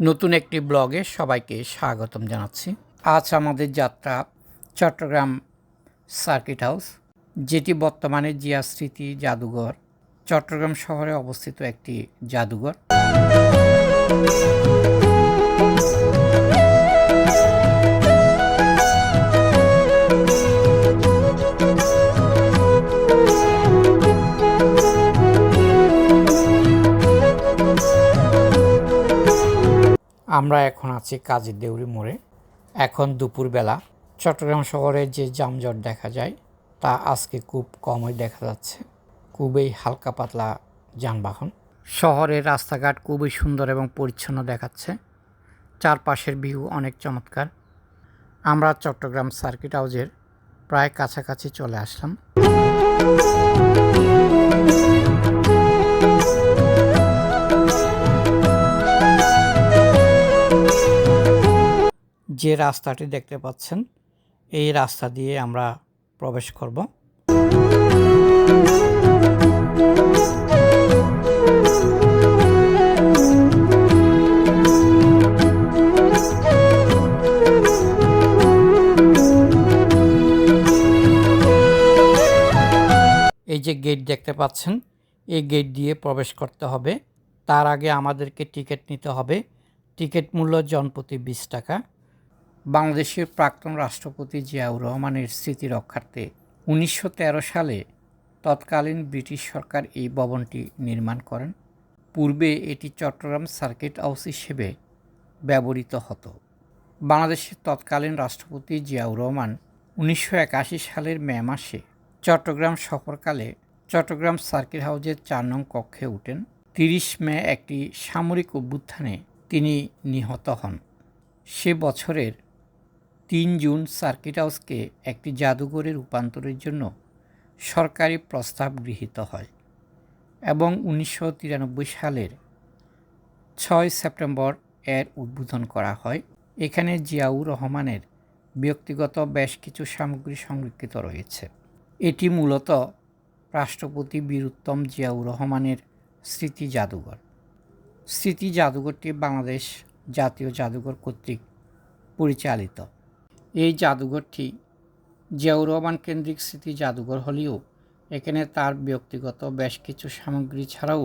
নতুন একটি ব্লগে সবাইকে স্বাগতম জানাচ্ছি। আজ আমাদের যাত্রা চট্টগ্রাম সার্কিট হাউস, যেটি বর্তমানে জিয়া স্মৃতি জাদুঘর, চট্টগ্রাম শহরে অবস্থিত একটি জাদুঘর। আমরা এখন আছি কাজী দেউরি মোড়ে। এখন দুপুরবেলা চট্টগ্রাম শহরে যে যানজট দেখা যায়, তা আজকে খুব কমই দেখা যাচ্ছে। খুবই হালকা পাতলা যানবাহন। শহরের রাস্তাঘাট খুবই সুন্দর এবং পরিচ্ছন্ন দেখাচ্ছে। চারপাশের ভিউ অনেক চমৎকার। আমরা চট্টগ্রাম সার্কিট হাউজের প্রায় কাছাকাছি চলে আসলাম। যে রাস্তাটি দেখতে পাচ্ছেন, এই রাস্তা দিয়ে আমরা প্রবেশ করব। এই যে গেট দেখতে পাচ্ছেন, এই গেট দিয়ে প্রবেশ করতে হবে। তার আগে আমাদেরকে টিকিট নিতে হবে। টিকিট মূল্য জনপ্রতি বিশ টাকা। বাংলাদেশের প্রাক্তন রাষ্ট্রপতি জিয়াউর রহমানের স্মৃতি রক্ষার্থে উনিশশো তেরো সালে তৎকালীন ব্রিটিশ সরকার এই ভবনটি নির্মাণ করেন। পূর্বে এটি চট্টগ্রাম সার্কিট হাউস হিসেবে ব্যবহৃত হতো। বাংলাদেশের তৎকালীন রাষ্ট্রপতি জিয়াউর রহমান উনিশশো একাশি সালের মে মাসে চট্টগ্রাম সফরকালে চট্টগ্রাম সার্কিট হাউসের চার নং কক্ষে উঠেন। তিরিশ মে একটি সামরিক অভ্যুত্থানে তিনি নিহত হন। সে বছরের তিন জুন সার্কিট হাউসকে একটি জাদুঘরে রূপান্তরের জন্য সরকারি প্রস্তাব গৃহীত হয় এবং উনিশশো তিরানব্বই সালের ছয় সেপ্টেম্বর এর উদ্বোধন করা হয়। এখানে জিয়াউর রহমানের ব্যক্তিগত বেশ কিছু সামগ্রী সংরক্ষিত রয়েছে। এটি মূলত রাষ্ট্রপতি বীরুত্তম জিয়াউর রহমানের স্মৃতি জাদুঘর। স্মৃতি জাদুঘরটি বাংলাদেশ জাতীয় জাদুঘর কর্তৃক পরিচালিত। এই জাদুঘরটি জিয়াউর রহমান কেন্দ্রিক স্মৃতি জাদুঘর হলেও এখানে তার ব্যক্তিগত বেশ কিছু সামগ্রী ছাড়াও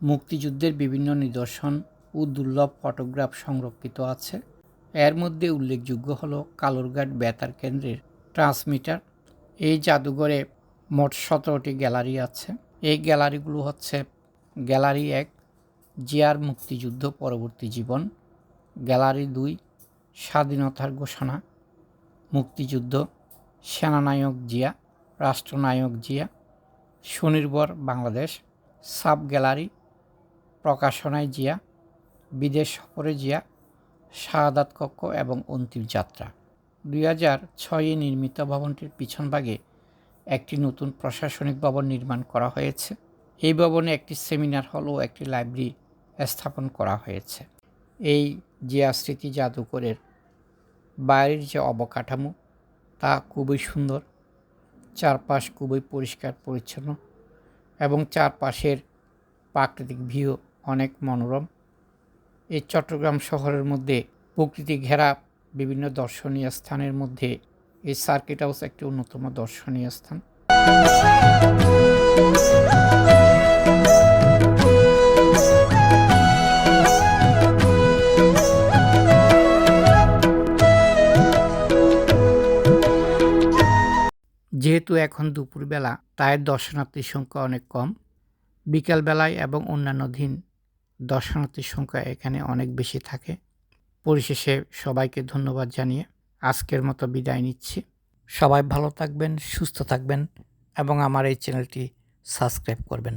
মুক্তিযুদ্ধের বিভিন্ন নিদর্শন ও দুর্লভ ফটোগ্রাফ সংরক্ষিত আছে। এর মধ্যে উল্লেখযোগ্য হল কালুরঘাট বেতার কেন্দ্রের ট্রান্সমিটার। এই জাদুঘরে মোট সতেরোটি গ্যালারি আছে। এই গ্যালারিগুলো হচ্ছে গ্যালারি এক, জিয়ার মুক্তিযুদ্ধ পরবর্তী জীবন, গ্যালারি দুই, স্বাধীনতার ঘোষণা মুক্তিযুদ্ধ, সেনানায়ক জিয়া, রাষ্ট্রনায়ক জিয়া, সুনির্ভর বাংলাদেশ, সাব গ্যালারি, প্রকাশনায় জিয়া, বিদেশ সফরে জিয়া, শাহাদাত কক্ষ এবং অন্তিম যাত্রা। দুই হাজার ছয়ে নির্মিত ভবনটির পিছনভাগে একটি নতুন প্রশাসনিক ভবন নির্মাণ করা হয়েছে। এই ভবনে একটি সেমিনার হল ও একটি লাইব্রেরি স্থাপন করা হয়েছে। এই জিয়া স্মৃতি জাদুঘরের বাইরের যে অবকাঠামো, তা খুবই সুন্দর, চারপাশ খুবই পরিষ্কার, পরিচ্ছন্ন এবং চারপাশের প্রাকৃতিক ভিউ অনেক মনোরম। এই চট্টগ্রাম শহরের মধ্যে প্রকৃতি ঘেরা বিভিন্ন দর্শনীয় স্থানের মধ্যে এই সার্কিট হাউস একটি অন্যতম দর্শনীয় স্থান। যেহেতু এখন দুপুরবেলা, তাই দর্শনার্থীর সংখ্যা অনেক কম। বিকালবেলায় এবং অন্যান্য দিন দর্শনার্থীর সংখ্যা এখানে অনেক বেশি থাকে। পরিশেষে সবাইকে ধন্যবাদ জানিয়ে আজকের মতো বিদায় নিচ্ছি। সবাই ভালো থাকবেন, সুস্থ থাকবেন এবং আমার এই চ্যানেলটি সাবস্ক্রাইব করবেন।